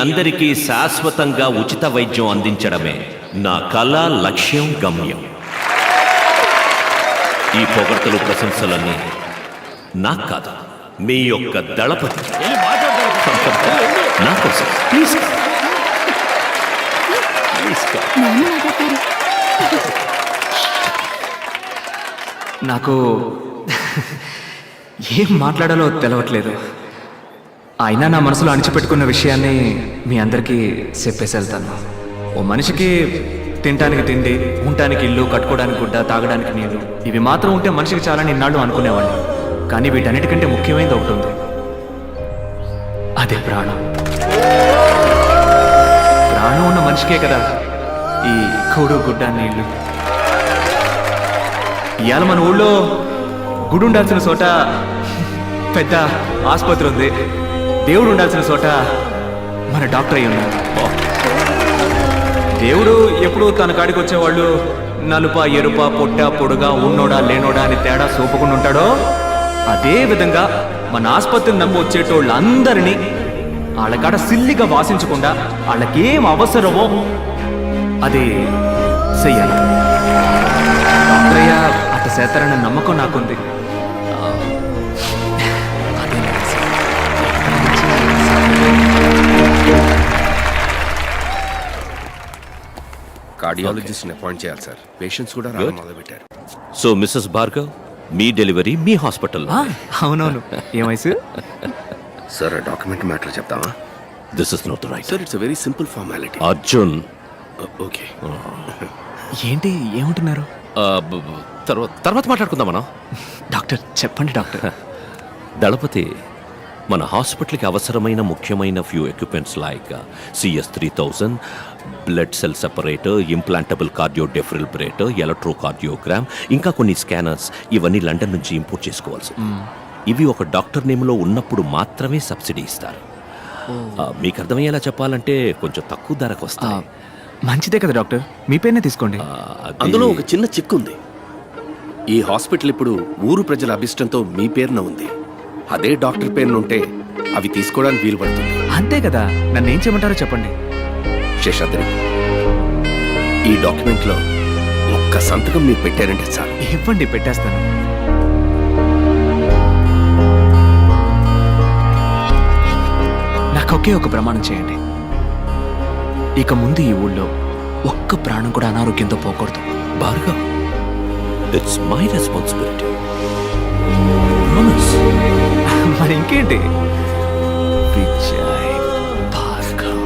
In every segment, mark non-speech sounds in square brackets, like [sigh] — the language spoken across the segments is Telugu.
అందరికీ శాశ్వతంగా ఉచిత వైద్యం అందించడమే నా కళ లక్ష్యం గమ్యం. ఈ పొగడ్తలు ప్రశంసలన్నీ నాకు కాదు మీ యొక్క దళపతి. నా కోసం. ప్లీజ్. నాకు ఏం మాట్లాడాలో తెలవట్లేదు. అయినా నా మనసులో అణిచిపెట్టుకున్న విషయాన్ని మీ అందరికీ చెప్పేసి వెళ్తాను ఓ మనిషికి తినటానికి తిండి ఉండటానికి ఇల్లు కట్టుకోవడానికి గుడ్డ తాగడానికి నీళ్ళు ఇవి మాత్రం ఉంటే మనిషికి చాలా నిన్నాళ్ళు అనుకునేవాడిని. కానీ వీటన్నిటికంటే ముఖ్యమైనది ఒకటి ఉంది. అదే ప్రాణం. ప్రాణం ఉన్న మనిషికే కదా ఈ కూడు గుడ్డ నీళ్ళు. ఇవాళ మన ఊళ్ళో గుడి ఉండాల్సిన చోట పెద్ద ఆసుపత్రి ఉంది. దేవుడు ఉండాల్సిన చోట మన డాక్టర్ అయి ఉన్నాడు దేవుడు ఎప్పుడు తన కాడికి వచ్చేవాళ్ళు నలుప ఎరుప పొట్ట పొడుగా ఉన్నోడా లేనోడా అని తేడా సోపుకుని ఉంటాడో అదే విధంగా మన ఆసుపత్రిని నమ్మి వచ్చేటోళ్ళందరినీ వాళ్ళ కాడ సిల్లిగా వాసించకుండా వాళ్ళకేం అవసరమో అదే చెయ్యాలి. డాక్టరయ్య అట్ట చేస్తారన్న నమ్మకం నాకుంది. కార్డియాలజిస్ట్ని అపాయింట్ చేయాలి సార్. పేషెంట్స్ కూడా రావడం మొదలుపెట్టారు. సో మిస్సెస్ భార్గవ్ మీ డెలివరీ మీ హాస్పిటల్లో అవునవును. ఏ వయసు? సార్ డాక్యుమెంట్ మ్యాటర్ చెప్తామా this is not right sir it's very simple formality Arjun okay ఏంటి ఏమంటున్నారు? బ- తర్వాత తర్వాత మాట్లాడుకుందాం మనం. డాక్టర్ చెప్పండి డాక్టర్. దళపతి మన హాస్పిటల్కి అవసరమైన ముఖ్యమైన few equipments like CS three thousand blood cell separator implantable cardio defibrillator electrocardiogram ఇంకా కొన్ని స్కానర్స్ ఇవన్నీ లండన్ నుంచి ఇంపోర్ట్ చేసుకోవాల్సి ఇవి ఒక డాక్టర్ నేమ్లో ఉన్నప్పుడు మాత్రమే సబ్సిడీ ఇస్తారు. మీకు అర్థమయ్యేలా చెప్పాలంటే కొంచెం తక్కువ ధరకు ఆ, వస్తాయి మంచిదే కదా డాక్టర్. మీ పేరునే తీసుకోండి. అందులో ఒక చిన్న చిక్కు ఉంది ఈ హాస్పిటల్ ఇప్పుడు ఊరు ప్రజల అభిష్టంతో మీ పేరున ఉంది. అదే డాక్టర్ పేరున ఉంటే అవి తీసుకోవడానికి వీలు పడుతుంది అంతే కదా. నన్ను ఏం చేయమంటారో చెప్పండి. శేషాద్రి ఈ డాక్యుమెంట్లో ఒక్క సంతకం మీరు పెట్టారంటే చాలు. ఇవ్వండి పెట్టేస్తాను. నాకు ఒకే ఒక ప్రమాణం చేయండి. ఇక ముందు ఈ ఊళ్ళో ఒక్క ప్రాణం కూడా అనారోగ్యంతో పోకూడదు. Bhargav it's my responsibility Vijay Bhargav.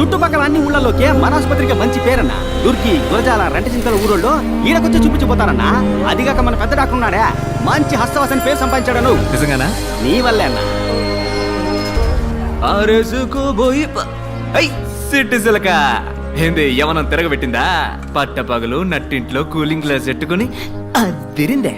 చుట్టుపక్కల అన్ని ఊళ్ళలోకే మన ఆసుపత్రికి మంచి పేరన్న. దుర్కి గురజాల రెంటచింతల ఊరోళ్ళు ఈడకొచ్చి చూపించిపోతారన్నా అదిగాక మన పెద్ద డాక్టర్ ఉన్నాడే? మంచి హస్తవాసని పేరు సంపాదించాడను. నిజంగానా? నీ వల్లే అన్న. సిటిజలక ఏంది యవనం తిరగబెట్టిందా? పట్టపగలు నట్టింట్లో కూలింగ్ గ్లాస్ పెట్టుకుని అదిరిందే.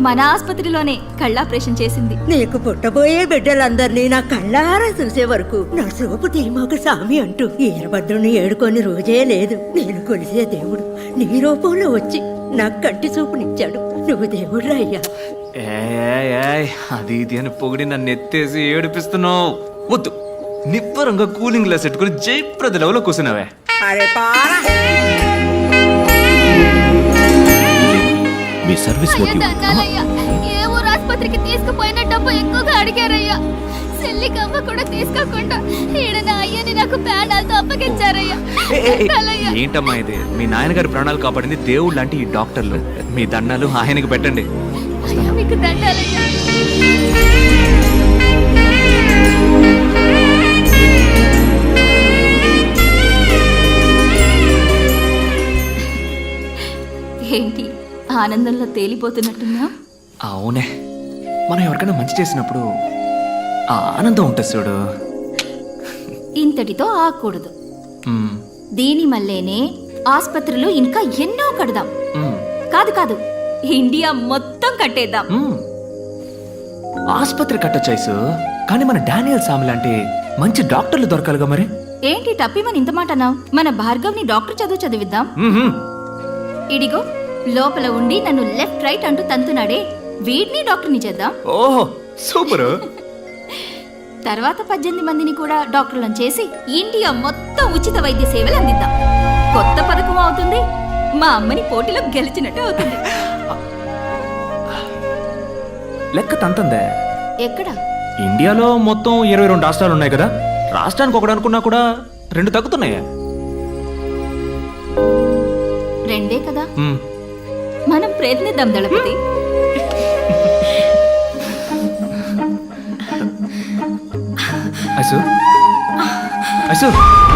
మన ఆసుపత్రిలోనే కళ్ళాపరేషన్ చేసింది. నీకు పుట్టబోయే బిడ్డలందరినీ నా కళ్ళారా చూసే వరకు నా సోపు తీమాక సామి అంటూ ఈరభద్రుని ఏడుకొని రోజే లేదు. నేను కొలిసే దేవుడు నీ రూపంలో వచ్చి నాకు కంటి చూపునిచ్చాడు. నువ్వు దేవుడు అయ్యా. ఏయ్, ఏయ్, అది ఇది అని పొగిడి నన్ను ఎత్తేసి ఏడిపిస్తున్నావు. వద్దు. నిబ్బరంగా కూలింగ్ గ్లాస్ పెట్టుకుని జయప్రద లెవెల్లో కూర్చున్నావే. అరే పారా. మీ సర్వీస్ మోటివ్. ఏ ఊరు ఆసుపత్రికి తీసుకుపోయిన డబ్బు ఎక్కువగా అడిగారయ్యా. సెల్లికమ్మ కూడా తీసుకోకుండా ఈడ నా అయ్యని నాకు పేడాలతో అప్పగించారయ్యా. దండాలయ్యా. ఏంటమ్మా ఇది? మీ నాయనగారి ప్రాణాలు కాపాడింది దేవుడు లాంటి ఈ డాక్టర్లు. మీ దండాలు ఆయనకి పెట్టండి. అయ్యా మీకు దండాలయ్యా ఆనందంలో తేలిపోతున్నట్టున్నా అవునే. మనం ఎవరికైనా మంచి చేసినప్పుడు ఆ ఆనందం ఉంటుంది చూడు. ఇంతటితో ఆకూడదు మ్మ్, దీని మల్లేనే ఆసుపత్రులు ఇంకా ఎన్నో కడదాం. మ్మ్, కాదు కాదు. ఇండియా మొత్తం కట్టేద్దాం. మ్మ్. ఆసుపత్రి కట్టొచ్చాయిసు కానీ మన డానియల్ సామి లాంటి మంచి డాక్టర్లు దొరకాలిగా మరి. ఏంటి టప్పిమని ఇంత మాట అన్నావు? మన భార్గవ్ని డాక్టర్ చదువు చదివిద్దాం. ఇడిగో. లోపల ఉండి నన్ను లెఫ్ట్ రైట్ అంటూ తంతున్నాడే వీడిని డాక్టర్ని చేద్దాం. ఓహో సూపర్. తర్వాత పద్దెనిమిది మందిని కూడా డాక్టర్లను చేసి ఇండియా మొత్తం ఉచిత వైద్య సేవలు అందిద్దాం. కొత్త పథకం అవుతుంది. మా అమ్మని పోటీలో గెలిచినట్టు అవుతుంది. లెక్క తంతందే. ఎక్కడ? ఇండియాలో మొత్తం ఇరవై రెండు రాష్ట్రాలు ఉన్నాయి కదా. రాష్ట్రానికి ఒకటి అనుకున్నా కూడా రెండు తగ్గుతున్నాయా. రెండే కదా. మనం ప్రయత్నిద్దాం Dalapathi. Ice. Ice.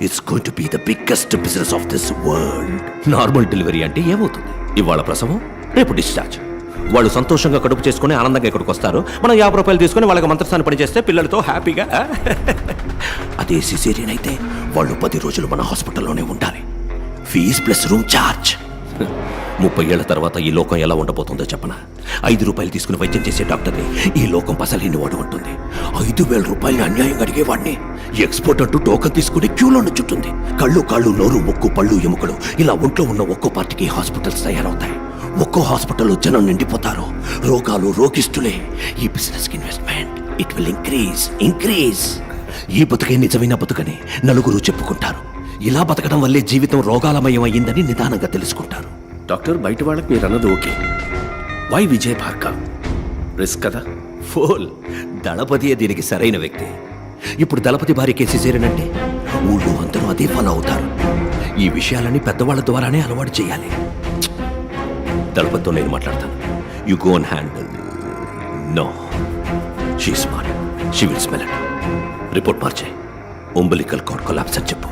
it's going to be the biggest business of this world normal delivery అంటే ఏమవుతుంది? ఇవాళ ప్రసవం రేపు డిశ్చార్జ్ వాళ్ళు సంతోషంగా కడుపు చేసుకుని ఆనందంగా ఇక్కడికి వస్తారు. మనం యాభై రూపాయలు తీసుకుని వాళ్ళకి మంత్రస్థానం పని చేస్తే పిల్లలతో హ్యాపీగా. [laughs] అదే సిసేరియన్ అయితే వాళ్ళు పది రోజులు మన హాస్పిటల్లోనే ఉండాలి. ఫీజ్ ప్లస్ రూమ్ ఛార్జ్ ముప్పై ఏళ్ళ తర్వాత ఈ లోకం ఎలా ఉండబోతుందో చెప్పనా? ఐదు రూపాయలు తీసుకుని వైద్యం చేసే డాక్టర్ని ఈ లోకం పసలేని వాడు ఉంటుంది ఐదు వేల రూపాయలు అన్యాయం అడిగేవాడిని. ఎక్స్పోర్ట్ అంటూ టోకన్ తీసుకుని క్యూలో చుట్టుంది కళ్ళు కాళ్ళు నోరు ముక్కు పళ్ళు ఎముకలు ఇలా ఒంట్లో ఉన్న ఒక్కో పార్టీకి హాస్పిటల్స్ తయారవుతాయి. ఒక్కో హాస్పిటల్లో జనం నిండిపోతారు. రోగాలు రోగిస్తులే. ఈ business investment it will increase increase ఈ బతుకే నిజమైన బతుకని నలుగురు చెప్పుకుంటారు. ఇలా బతకడం వల్లే జీవితం రోగాలమయం అయ్యిందని నిదానంగా తెలుసుకుంటారు. డాక్టర్ బయట వాళ్ళకి మీరు అన్నది okay. Why Vijay Bhargav? Risk కదా? ఫోల్! దళపతియే దీనికి సరైన వ్యక్తి. ఇప్పుడు దళపతి భార్య కేసి చేరినంటే ఊళ్ళో అందరూ అదే ఫాలో అవుతారు. ఈ విషయాలని పెద్దవాళ్ళ ద్వారానే అలవాటు చేయాలి. దళపతితో నేను మాట్లాడతాను. You go and handle no she smart she will smell it report మార్చే. ఉంబలికల్ కార్డ్ కొలాప్స్ అని చెప్పు.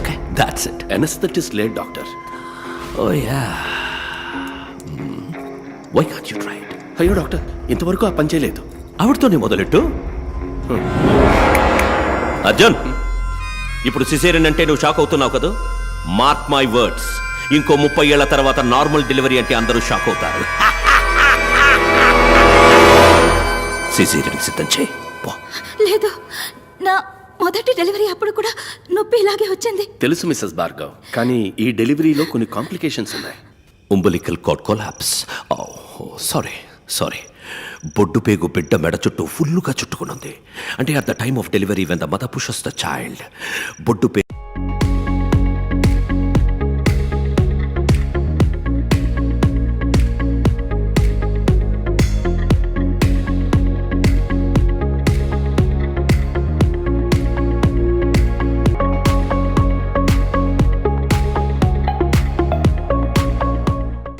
Okay that's it anaesthetist late doctor oh yeah why can't you try it అయ్యో డాక్టర్. ఇంతవరకు ఆ పని చేయలేదు. ఆవిడతోనే మొదలెట్టు? అర్జున్ ఇప్పుడు సిసేరియన్ అంటే నువ్వు షాక్ అవుతున్నావు కదా? మార్క్ మై వర్డ్స్ ఇంకో ముప్పై ఏళ్ళ తర్వాత నార్మల్ డెలివరీ అంటే అందరూ షాక్ అవుతారు. [laughs] సిసేరియన్ సిద్ధం చేయి. లేదు నా మొదటి డెలివరీ అప్పుడు కూడా నొప్పి ఇలాగే వచ్చింది. తెలుసు మిస్సెస్ భార్గవ్ కానీ ఈ డెలివరీలో కొన్ని కాంప్లికేషన్స్ ఉన్నాయి. Umbilical cord collapse. Oh, sorry sorry బొడ్డు పేగు బిడ్డ మెడ చుట్టూ ఫుల్లుగా చుట్టుకునుంది. అంటే at the time of delivery when the mother pushes the child బొడ్డుపే